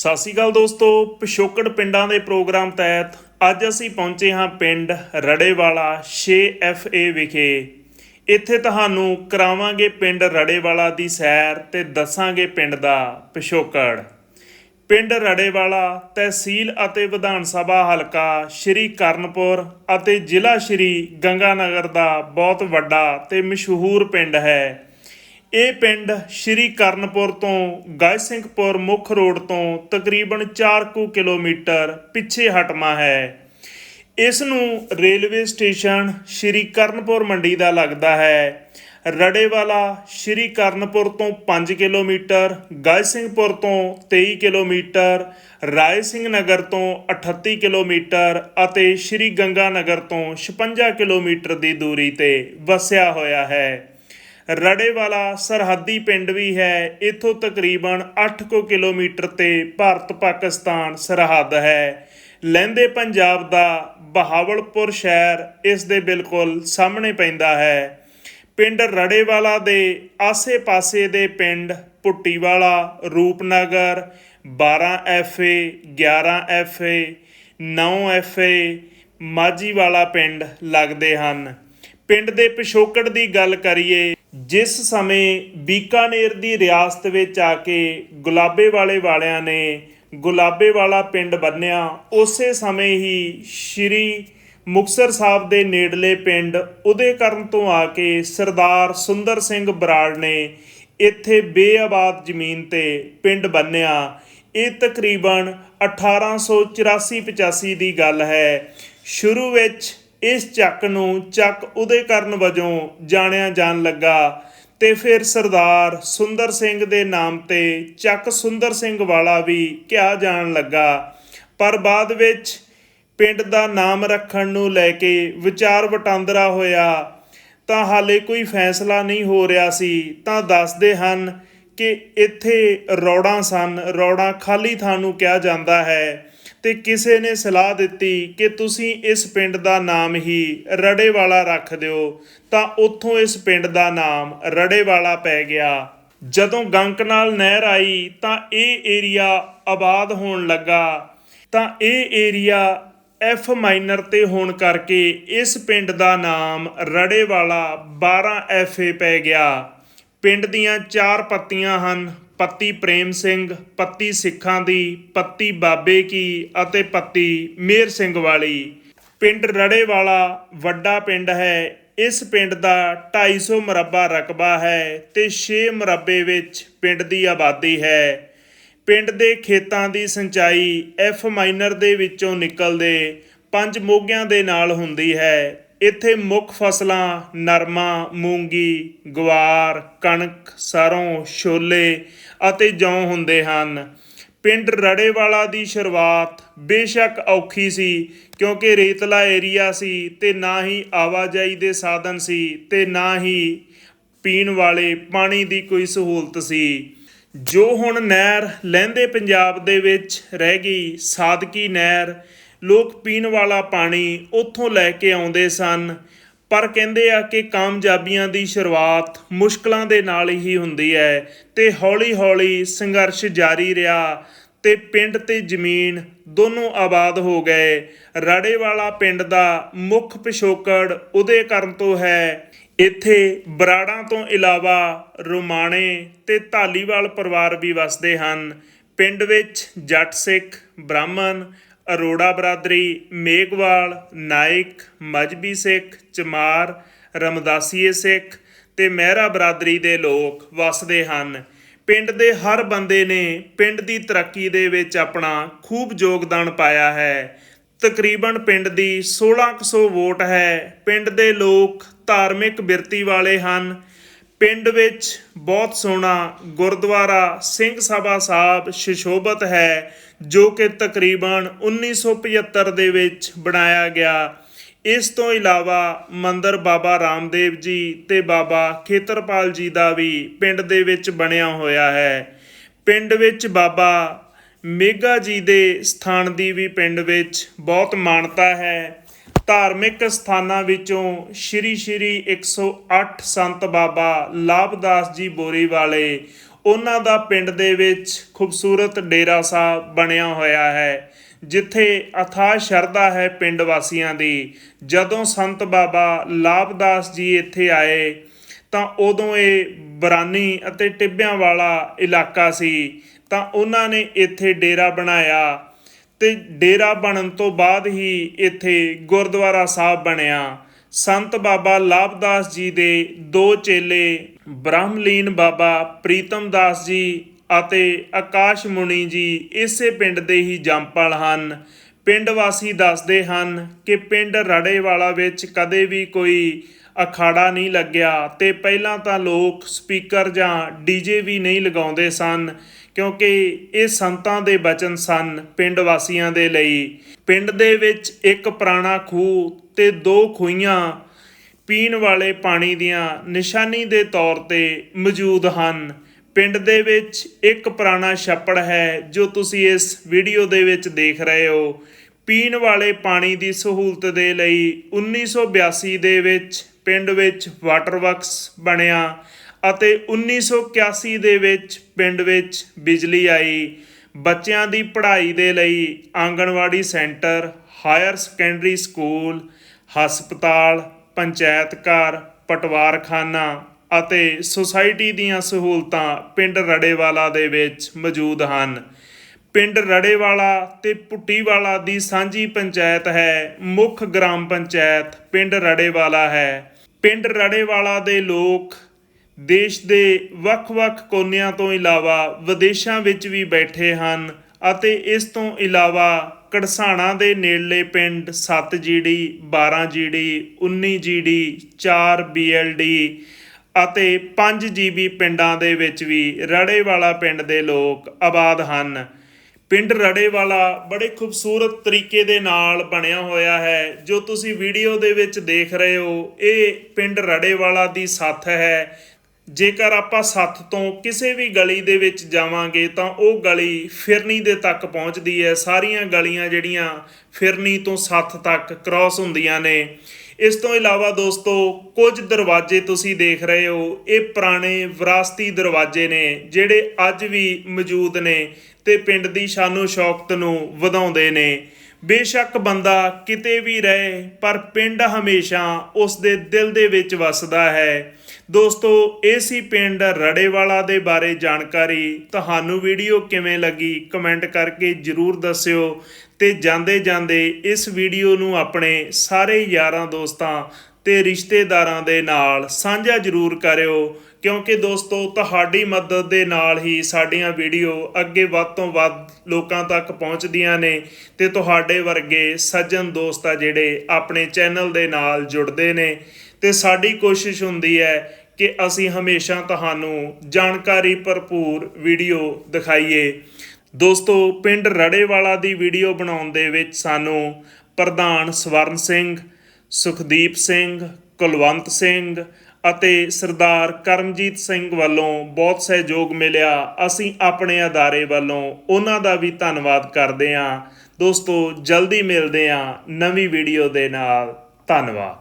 ਸਤਿ ਸ਼੍ਰੀ ਅਕਾਲ ਦੋਸਤੋ, ਪਿਛੋਕੜ ਪਿੰਡਾਂ ਦੇ ਪ੍ਰੋਗਰਾਮ ਤਹਿਤ ਅੱਜ ਅਸੀਂ ਪਹੁੰਚੇ ਹਾਂ ਪਿੰਡ ਰੜੇਵਾਲਾ 6FA ਵਿਖੇ। ਇੱਥੇ ਤੁਹਾਨੂੰ ਕਰਾਵਾਂਗੇ ਪਿੰਡ ਰੜੇਵਾਲਾ ਦੀ ਸੈਰ ਤੇ ਦੱਸਾਂਗੇ ਪਿੰਡ ਦਾ ਪਿਛੋਕੜ। ਪਿੰਡ ਰੜੇਵਾਲਾ ਤਹਿਸੀਲ ਅਤੇ ਵਿਧਾਨ ਸਭਾ ਹਲਕਾ ਸ਼੍ਰੀ ਕਰਨਪੁਰ ਅਤੇ ਜ਼ਿਲ੍ਹਾ ਸ਼੍ਰੀ ਗੰਗਾਨਗਰ ਦਾ ਬਹੁਤ ਵੱਡਾ ਤੇ ਮਸ਼ਹੂਰ ਪਿੰਡ ਹੈ। ਇਹ ਪਿੰਡ ਸ਼੍ਰੀ ਕਰਨਪੁਰ ਤੋਂ ਗਾਇ ਸਿੰਘਪੁਰ ਮੁੱਖ ਰੋਡ ਤੋਂ ਤਕਰੀਬਨ 4 ਕੁ ਕਿਲੋਮੀਟਰ ਪਿੱਛੇ ਹਟਮਾ ਹੈ। ਇਸ ਨੂੰ ਰੇਲਵੇ ਸਟੇਸ਼ਨ ਸ਼੍ਰੀ ਕਰਨਪੁਰ ਮੰਡੀ ਦਾ ਲੱਗਦਾ ਹੈ। ਰੜੇਵਾਲਾ ਸ਼੍ਰੀ ਕਰਨਪੁਰ ਤੋਂ 5 ਕਿਲੋਮੀਟਰ ਗਾਇ ਸਿੰਘਪੁਰ ਤੋਂ 23 ਕਿਲੋਮੀਟਰ ਰਾਏ ਸਿੰਘ ਨਗਰ ਤੋਂ 38 ਕਿਲੋਮੀਟਰ ਅਤੇ ਸ਼੍ਰੀ ਗੰਗਾ ਨਗਰ ਤੋਂ 56 ਕਿਲੋਮੀਟਰ ਦੀ ਦੂਰੀ ਤੇ ਵਸਿਆ ਹੋਇਆ ਹੈ। ਰੜੇਵਾਲਾ ਸਰਹੱਦੀ ਪਿੰਡ ਵੀ ਹੈ। ਇੱਥੋਂ ਤਕਰੀਬਨ 8 ਕੁ ਕਿਲੋਮੀਟਰ ਤੇ ਭਾਰਤ ਪਾਕਿਸਤਾਨ ਸਰਹੱਦ ਹੈ। ਲਹਿੰਦੇ ਪੰਜਾਬ ਦਾ ਬਹਾਵਲਪੁਰ ਸ਼ਹਿਰ ਇਸ ਦੇ ਬਿਲਕੁਲ ਸਾਹਮਣੇ ਪੈਂਦਾ ਹੈ। ਪਿੰਡ ਰੜੇਵਾਲਾ ਦੇ ਆਸੇ-ਪਾਸੇ ਦੇ ਪਿੰਡ Puttiwala, Rupnagar 12 FA 11 FA 9 FA Majhiwala ਪਿੰਡ ਲੱਗਦੇ ਹਨ। ਪਿੰਡ ਦੇ ਪਿਛੋਕੜ ਦੀ ਗੱਲ ਕਰੀਏ ਜਿਸ ਸਮੇਂ ਬੀਕਾਨੇਰ ਦੀ ਰਿਆਸਤ ਵਿੱਚ ਆ ਕੇ ਗੁਲਾਬੇ ਵਾਲੇ ਵਾਲਿਆਂ ਨੇ ਗੁਲਾਬੇ ਵਾਲਾ ਪਿੰਡ ਬੰਨਿਆ, ਉਸੇ ਸਮੇਂ ਹੀ ਸ਼੍ਰੀ ਮੁਕਤਸਰ ਸਾਹਿਬ ਦੇ ਨੇੜਲੇ ਪਿੰਡ ਉਦੇ ਕਰਨ ਤੋਂ ਆ ਕੇ ਸਰਦਾਰ ਸੁੰਦਰ ਸਿੰਘ ਬਰਾੜ ਨੇ ਇੱਥੇ ਬੇਆਬਾਦ ਜ਼ਮੀਨ ਤੇ ਪਿੰਡ ਬੰਨਿਆ। ਇਹ ਤਕਰੀਬਨ 1884-85 ਦੀ ਗੱਲ ਹੈ। ਸ਼ੁਰੂ ਵਿੱਚ ਇਸ ਚੱਕ ਨੂੰ ਚੱਕ ਉਦੇ ਕਰਨ ਵਜੋਂ ਜਾਣਿਆ ਜਾਣ ਲੱਗਾ ਤੇ ਫਿਰ ਸਰਦਾਰ ਸੁੰਦਰ ਸਿੰਘ ਦੇ ਨਾਮ ਤੇ ਚੱਕ ਸੁੰਦਰ ਸਿੰਘ ਵਾਲਾ ਵੀ ਕਿਹਾ ਜਾਣ ਲੱਗਾ। ਪਰ ਬਾਅਦ ਵਿੱਚ ਪਿੰਡ ਦਾ ਨਾਮ ਰੱਖਣ ਨੂੰ ਲੈ ਕੇ ਵਿਚਾਰ ਵਟਾਂਦਰਾ ਹੋਇਆ। ਤਾਂ ਹਾਲੇ ਕੋਈ ਫੈਸਲਾ ਨਹੀਂ ਹੋ ਰਿਹਾ ਸੀ। ਤਾਂ ਦੱਸਦੇ ਹਨ ਕਿ ਇੱਥੇ ਰੌੜਾਂ ਸਨ। ਰੌੜਾਂ ਖਾਲੀ ਥਾਂ ਨੂੰ ਕਿਹਾ ਜਾਂਦਾ ਹੈ। ਤੇ ਕਿਸੇ ਨੇ ਸਲਾਹ ਦਿੱਤੀ ਕਿ ਤੁਸੀਂ ਇਸ ਪਿੰਡ ਦਾ ਨਾਮ ਹੀ ਰੜੇ ਵਾਲਾ ਰੱਖ ਦਿਓ, ਤਾਂ ਉੱਥੋਂ ਇਸ ਪਿੰਡ ਦਾ ਨਾਮ ਰੜੇ ਵਾਲਾ ਪੈ ਗਿਆ। ਜਦੋਂ ਗੰਕ ਨਾਲ ਨਹਿਰ ਆਈ, ਤਾਂ ਇਹ ਏਰੀਆ ਆਬਾਦ ਹੋਣ ਲੱਗਾ। ਤਾਂ ਇਹ ਏਰੀਆ ਐਫ ਮਾਈਨਰ ਤੇ ਹੋਣ ਕਰਕੇ ਇਸ ਪਿੰਡ ਦਾ ਨਾਮ ਰੜੇ ਰੜੇਵਾਲਾ 12 ਐਫਏ ਪੈ ਗਿਆ। ਪਿੰਡ ਦੀਆਂ ਚਾਰ ਪੱਤੀਆਂ ਹਨ ਪੱਤੀ ਪ੍ਰੇਮ ਸਿੰਘ, ਪੱਤੀ ਸਿੱਖਾਂ ਦੀ, ਪੱਤੀ ਬਾਬੇ ਕੀ ਅਤੇ ਪੱਤੀ ਮੇਰ ਸਿੰਘ ਵਾਲੀ। ਪਿੰਡ ਰੜੇ ਵਾਲਾ ਵੱਡਾ ਪਿੰਡ ਹੈ। ਇਸ ਪਿੰਡ ਦਾ 250 ਮੁਰੱਬਾ ਰਕਬਾ ਹੈ ਤੇ 6 ਮੁਰੱਬੇ ਵਿੱਚ ਪਿੰਡ ਦੀ ਆਬਾਦੀ ਹੈ। ਪਿੰਡ ਦੇ ਖੇਤਾਂ ਦੀ ਸਿੰਚਾਈ ਐਫ ਮਾਈਨਰ ਦੇ ਵਿੱਚੋਂ ਨਿਕਲਦੇ ਪੰਜ ਮੋਗਿਆਂ ਦੇ ਨਾਲ ਹੁੰਦੀ ਹੈ। ਇੱਥੇ ਮੁੱਖ ਫਸਲਾਂ ਨਰਮਾ, ਮੂੰਗੀ ਗਵਾਰ ਕਣਕ, ਸਰੋਂ, ਛੋਲੇ ਅਤੇ ਜੌਂ ਹੁੰਦੇ ਹਨ। ਪਿੰਡ ਰੜੇਵਾਲਾ ਦੀ ਸ਼ੁਰੂਆਤ ਬੇਸ਼ੱਕ ਔਖੀ ਸੀ ਕਿਉਂਕਿ ਰੇਤਲਾ ਏਰੀਆ ਸੀ ਤੇ ਨਾ ਹੀ ਆਵਾਜਾਈ ਦੇ ਸਾਧਨ ਸੀ ਤੇ ਨਾ ਹੀ ਪੀਣ ਵਾਲੇ ਪਾਣੀ ਦੀ ਕੋਈ ਸਹੂਲਤ ਸੀ। ਜੋ ਹੁਣ ਨਹਿਰ ਲਹਿੰਦੇ ਪੰਜਾਬ ਦੇ ਵਿੱਚ ਰਹਿ ਗਈ, ਸਾਦਕੀ ਨਹਿਰ ਲੋਕ ਪੀਣ ਵਾਲਾ ਪਾਣੀ ਉੱਥੋਂ ਲੈ ਕੇ ਆਉਂਦੇ ਸਨ। ਪਰ ਕਹਿੰਦੇ ਆ ਕਿ ਕਾਮਯਾਬੀਆਂ ਦੀ ਸ਼ੁਰੂਆਤ ਮੁਸ਼ਕਲਾਂ ਦੇ ਨਾਲ ਹੀ ਹੁੰਦੀ ਹੈ ਤੇ ਹੌਲੀ-ਹੌਲੀ ਸੰਘਰਸ਼ ਜਾਰੀ ਰਿਹਾ ਤੇ ਪਿੰਡ ਤੇ ਜ਼ਮੀਨ ਦੋਨੋਂ ਆਬਾਦ ਹੋ ਗਏ। ਰਾੜੇਵਾਲਾ ਪਿੰਡ ਦਾ ਮੁੱਖ ਪਿਛੋਕੜ ਉਹਦੇ ਕਰਨ ਤੋਂ ਹੈ। ਇੱਥੇ ਬਰਾੜਾਂ ਤੋਂ ਇਲਾਵਾ ਰੋਮਾਣੇ ਤੇ ਧਾਲੀਵਾਲ ਪਰਿਵਾਰ ਵੀ ਵਸਦੇ ਹਨ। ਪਿੰਡ ਵਿੱਚ ਜੱਟ ਸਿੱਖ, ਬ੍ਰਾਹਮਣ ਅਰੋੜਾ ਬਰਾਦਰੀ, ਮੇਘਵਾਲ, ਨਾਇਕ, ਮਜਬੀ ਸਿੱਖ, ਚਮਾਰ, ਰਮਦਾਸੀਏ ਸਿੱਖ ਤੇ ਮਹਿਰਾ ਬਰਾਦਰੀ ਦੇ ਲੋਕ ਵਸਦੇ ਹਨ। ਪਿੰਡ ਦੇ ਹਰ ਬੰਦੇ ਨੇ ਪਿੰਡ ਦੀ ਤਰੱਕੀ ਦੇ ਵਿੱਚ ਆਪਣਾ ਖੂਬ ਯੋਗਦਾਨ ਪਾਇਆ ਹੈ। ਤਕਰੀਬਨ ਪਿੰਡ ਦੀ 1600 ਵੋਟ ਹੈ। ਪਿੰਡ ਦੇ ਲੋਕ ਧਾਰਮਿਕ ਬਿਰਤੀ ਵਾਲੇ ਹਨ। ਪਿੰਡ ਵਿੱਚ ਬਹੁਤ ਸੋਹਣਾ ਗੁਰਦੁਆਰਾ ਸਿੰਘ ਸਭਾ ਸਾਹਿਬ ਸ਼ਿਸ਼ੋਭਤ ਹੈ, ਜੋ ਕਿ ਤਕਰੀਬਨ 1975 ਦੇ ਵਿੱਚ ਬਣਾਇਆ ਗਿਆ। ਇਸ ਤੋਂ ਇਲਾਵਾ ਮੰਦਰ ਬਾਬਾ ਰਾਮਦੇਵ ਜੀ ਤੇ ਬਾਬਾ ਖੇਤਰਪਾਲ ਜੀ ਦਾ ਵੀ ਪਿੰਡ ਦੇ ਵਿੱਚ ਬਣਿਆ ਹੋਇਆ ਹੈ। ਪਿੰਡ ਵਿੱਚ ਬਾਬਾ ਮੇਗਾ ਜੀ ਦੇ ਸਥਾਨ ਦੀ ਵੀ ਪਿੰਡ ਵਿੱਚ ਬਹੁਤ ਮਾਨਤਾ ਹੈ। ਧਾਰਮਿਕ ਸਥਾਨਾਂ ਵਿੱਚੋਂ ਸ਼੍ਰੀ ਸ਼੍ਰੀ 108 ਸੰਤ ਬਾਬਾ ਲਾਭਦਾਸ ਜੀ ਬੋਰੀ ਵਾਲੇ ਉਹਨਾਂ ਦਾ ਪਿੰਡ ਦੇ ਵਿੱਚ ਖੂਬਸੂਰਤ ਡੇਰਾ ਸਾਹਿਬ ਬਣਿਆ ਹੋਇਆ ਹੈ, ਜਿੱਥੇ ਅਥਾਹ ਸ਼ਰਧਾ ਹੈ ਪਿੰਡ ਵਾਸੀਆਂ ਦੀ। ਜਦੋਂ ਸੰਤ ਬਾਬਾ ਲਾਭਦਾਸ ਜੀ ਇੱਥੇ ਆਏ, ਤਾਂ ਉਦੋਂ ਇਹ ਬਰਾਨੀ ਅਤੇ ਟਿੱਬਿਆਂ ਵਾਲਾ ਇਲਾਕਾ ਸੀ, ਤਾਂ ਉਹਨਾਂ ਨੇ ਇੱਥੇ ਡੇਰਾ ਬਣਾਇਆ। ਤੇ ਡੇਰਾ ਬਣਨ ਤੋਂ ਬਾਅਦ ਹੀ ਇੱਥੇ ਗੁਰਦੁਆਰਾ ਸਾਹਿਬ ਬਣਿਆ। ਸੰਤ ਬਾਬਾ ਲਾਭਦਾਸ ਜੀ ਦੇ ਦੋ ਚੇਲੇ, ਬ੍ਰਹਮਲੀਨ ਬਾਬਾ ਪ੍ਰੀਤਮ ਦਾਸ ਜੀ ਅਤੇ ਆਕਾਸ਼ ਮੁਨੀ ਜੀ ਇਸੇ ਪਿੰਡ ਦੇ ਹੀ ਜੰਪਲ ਹਨ। ਪਿੰਡ ਵਾਸੀ ਦੱਸਦੇ ਹਨ ਕਿ ਪਿੰਡ ਰੜੇਵਾਲਾ ਵਿੱਚ ਕਦੇ ਵੀ ਕੋਈ ਅਖਾੜਾ ਨਹੀਂ ਲੱਗਿਆ ਤੇ ਪਹਿਲਾਂ ਤਾਂ ਲੋਕ ਸਪੀਕਰ ਜਾਂ ਡੀਜੇ ਵੀ ਨਹੀਂ ਲਗਾਉਂਦੇ ਸਨ, ਕਿਉਂਕਿ ਇਹ ਸੰਤਾਂ ਦੇ ਬਚਨ ਸਨ ਪਿੰਡ ਵਾਸੀਆਂ ਦੇ ਲਈ। ਪਿੰਡ ਦੇ ਵਿੱਚ ਇੱਕ ਪੁਰਾਣਾ ਖੂਹ ਤੇ ਦੋ ਖੂਹੀਆਂ ਪੀਣ ਵਾਲੇ ਪਾਣੀ ਦੀਆਂ ਨਿਸ਼ਾਨੀ ਦੇ ਤੌਰ ਤੇ ਮੌਜੂਦ ਹਨ। ਪਿੰਡ ਦੇ ਵਿੱਚ ਇੱਕ ਪੁਰਾਣਾ ਛੱਪੜ ਹੈ ਜੋ ਤੁਸੀਂ ਇਸ ਵੀਡੀਓ ਦੇ ਵਿੱਚ ਦੇਖ ਰਹੇ ਹੋ। ਪੀਣ ਵਾਲੇ ਪਾਣੀ ਦੀ ਸਹੂਲਤ ਦੇ ਲਈ 1982 ਦੇ ਵਿੱਚ ਪਿੰਡ ਵਿੱਚ ਵਾਟਰ ਵਰਕਸ ਬਣਿਆ ਅਤੇ 1981 ਦੇ ਵਿੱਚ ਪਿੰਡ ਵਿੱਚ ਬਿਜਲੀ ਆਈ। ਬੱਚਿਆਂ ਦੀ ਪੜ੍ਹਾਈ ਦੇ ਲਈ anganwadi centre, higher secondary school, ਹਸਪਤਾਲ, ਪੰਚਾਇਤ ਘਰ, ਪਟਵਾਰਖਾਨਾ ਅਤੇ ਸੁਸਾਇਟੀ ਦੀਆਂ ਸਹੂਲਤਾਂ ਪਿੰਡ ਰੜੇਵਾਲਾ ਦੇ ਵਿੱਚ ਮੌਜੂਦ ਹਨ। ਪਿੰਡ ਰੜੇਵਾਲਾ ਤੇ ਪੁੱਟੀਵਾਲਾ ਦੀ ਸਾਂਝੀ ਪੰਚਾਇਤ ਹੈ, ਮੁੱਖ ਗ੍ਰਾਮ ਪੰਚਾਇਤ ਪਿੰਡ ਰੜੇਵਾਲਾ ਹੈ। ਪਿੰਡ ਰੜੇਵਾਲਾ ਦੇ ਲੋਕ ਦੇਸ਼ ਦੇ ਵੱਖ-ਵੱਖ ਕੋਨਿਆਂ ਤੋਂ ਇਲਾਵਾ ਵਿਦੇਸ਼ਾਂ ਵਿੱਚ ਵੀ ਬੈਠੇ ਹਨ ਅਤੇ ਇਸ ਤੋਂ ਇਲਾਵਾ ਕੜਸਾਣਾ ਦੇ ਨੇੜਲੇ ਪਿੰਡ 7 ਜੀਡੀ 12 ਜੀਡੀ 19 ਜੀਡੀ 4 ਬੀਐਲਡੀ ਅਤੇ 5 ਜੀਬੀ ਪਿੰਡਾਂ ਦੇ ਵਿੱਚ ਵੀ ਰੜੇਵਾਲਾ ਪਿੰਡ ਦੇ ਲੋਕ ਆਬਾਦ ਹਨ। ਪਿੰਡ ਰੜੇਵਾਲਾ ਬੜੇ ਖੂਬਸੂਰਤ ਤਰੀਕੇ ਦੇ ਨਾਲ ਬਣਿਆ ਹੋਇਆ ਹੈ, ਜੋ ਤੁਸੀਂ ਵੀਡੀਓ ਦੇ ਵਿੱਚ ਦੇਖ ਰਹੇ ਹੋ, ਇਹ ਪਿੰਡ ਰੜੇਵਾਲਾ ਦੀ ਸੱਥ ਹੈ। ਜੇਕਰ ਆਪਾਂ ਸੱਥ ਤੋਂ ਕਿਸੇ ਵੀ ਗਲੀ ਦੇ ਵਿੱਚ ਜਾਵਾਂਗੇ, ਤਾਂ ਉਹ ਗਲੀ ਫਿਰਨੀ ਦੇ ਤੱਕ ਪਹੁੰਚਦੀ ਹੈ। ਸਾਰੀਆਂ ਗਲੀਆਂ ਜਿਹੜੀਆਂ ਫਿਰਨੀ ਤੋਂ ਸੱਥ ਤੱਕ ਕ੍ਰਾਸ ਹੁੰਦੀਆਂ ਨੇ। ਇਸ ਤੋਂ ਇਲਾਵਾ ਦੋਸਤੋ, ਕੁਝ ਦਰਵਾਜ਼ੇ ਤੁਸੀਂ ਦੇਖ ਰਹੇ ਹੋ। ਇਹ ਪੁਰਾਣੇ ਵਿਰਾਸਤੀ ਦਰਵਾਜ਼ੇ ਨੇ, ਜਿਹੜੇ ਅੱਜ ਵੀ ਮੌਜੂਦ ਨੇ। ਤੇ ਪਿੰਡ ਦੀ ਸ਼ਾਨੋ ਸ਼ੌਕਤ ਨੂੰ ਵਧਾਉਂਦੇ ਨੇ। ਬੇਸ਼ੱਕ ਬੰਦਾ ਕਿਤੇ ਵੀ ਰਹੇ, ਪਰ ਪਿੰਡ ਹਮੇਸ਼ਾ ਉਸ ਦੇ ਦਿਲ ਦੇ ਵਿੱਚ ਵਸਦਾ ਹੈ। ਦੋਸਤੋ, ਇਹ ਸੀ ਪਿੰਡ ਰੜੇਵਾਲਾ ਦੇ ਬਾਰੇ ਜਾਣਕਾਰੀ। ਤੁਹਾਨੂੰ ਵੀਡੀਓ ਕਿਵੇਂ ਲੱਗੀ ਕਮੈਂਟ ਕਰਕੇ ਜਰੂਰ ਦੱਸਿਓ ਤੇ ਜਾਂਦੇ ਜਾਂਦੇ ਇਸ ਵੀਡੀਓ ਨੂੰ ਆਪਣੇ ਸਾਰੇ ਯਾਰਾਂ ਦੋਸਤਾਂ ਤੇ ਰਿਸ਼ਤੇਦਾਰਾਂ ਦੇ ਨਾਲ ਸਾਂਝਾ ਜਰੂਰ ਕਰਿਓ। ਕਿਉਂਕਿ ਦੋਸਤੋ, ਤੁਹਾਡੀ ਮਦਦ ਦੇ ਨਾਲ ਹੀ ਸਾਡੀਆਂ ਵੀਡੀਓ ਅੱਗੇ ਵੱਧ ਤੋਂ ਵੱਧ ਲੋਕਾਂ ਤੱਕ ਪਹੁੰਚਦੀਆਂ ਨੇ ਤੇ ਤੁਹਾਡੇ ਵਰਗੇ ਸੱਜਣ ਦੋਸਤ ਆ ਜਿਹੜੇ ਆਪਣੇ ਚੈਨਲ ਦੇ ਨਾਲ ਜੁੜਦੇ ਨੇ। ਤੇ ਸਾਡੀ ਕੋਸ਼ਿਸ਼ ਹੁੰਦੀ ਹੈ ਕਿ ਅਸੀਂ ਹਮੇਸ਼ਾ ਤੁਹਾਨੂੰ ਜਾਣਕਾਰੀ ਭਰਪੂਰ ਵੀਡੀਓ ਦਿਖਾਈਏ। ਦੋਸਤੋ, ਪਿੰਡ ਰੜੇਵਾਲਾ ਦੀ ਵੀਡੀਓ ਬਣਾਉਣ ਦੇ ਵਿੱਚ ਸਾਨੂੰ ਪ੍ਰਧਾਨ ਸਵਰਨ ਸਿੰਘ, ਸੁਖਦੀਪ ਸਿੰਘ, ਕੁਲਵੰਤ ਸਿੰਘ ਅਤੇ ਸਰਦਾਰ ਕਰਮਜੀਤ ਸਿੰਘ ਵੱਲੋਂ ਬਹੁਤ ਸਹਿਯੋਗ ਮਿਲਿਆ। ਅਸੀਂ ਆਪਣੇ ਅਦਾਰੇ ਵੱਲੋਂ ਉਹਨਾਂ ਦਾ ਵੀ ਧੰਨਵਾਦ ਕਰਦੇ ਹਾਂ। ਦੋਸਤੋ, ਜਲਦੀ ਮਿਲਦੇ ਹਾਂ ਨਵੀਂ ਵੀਡੀਓ ਦੇ ਨਾਲ। ਧੰਨਵਾਦ।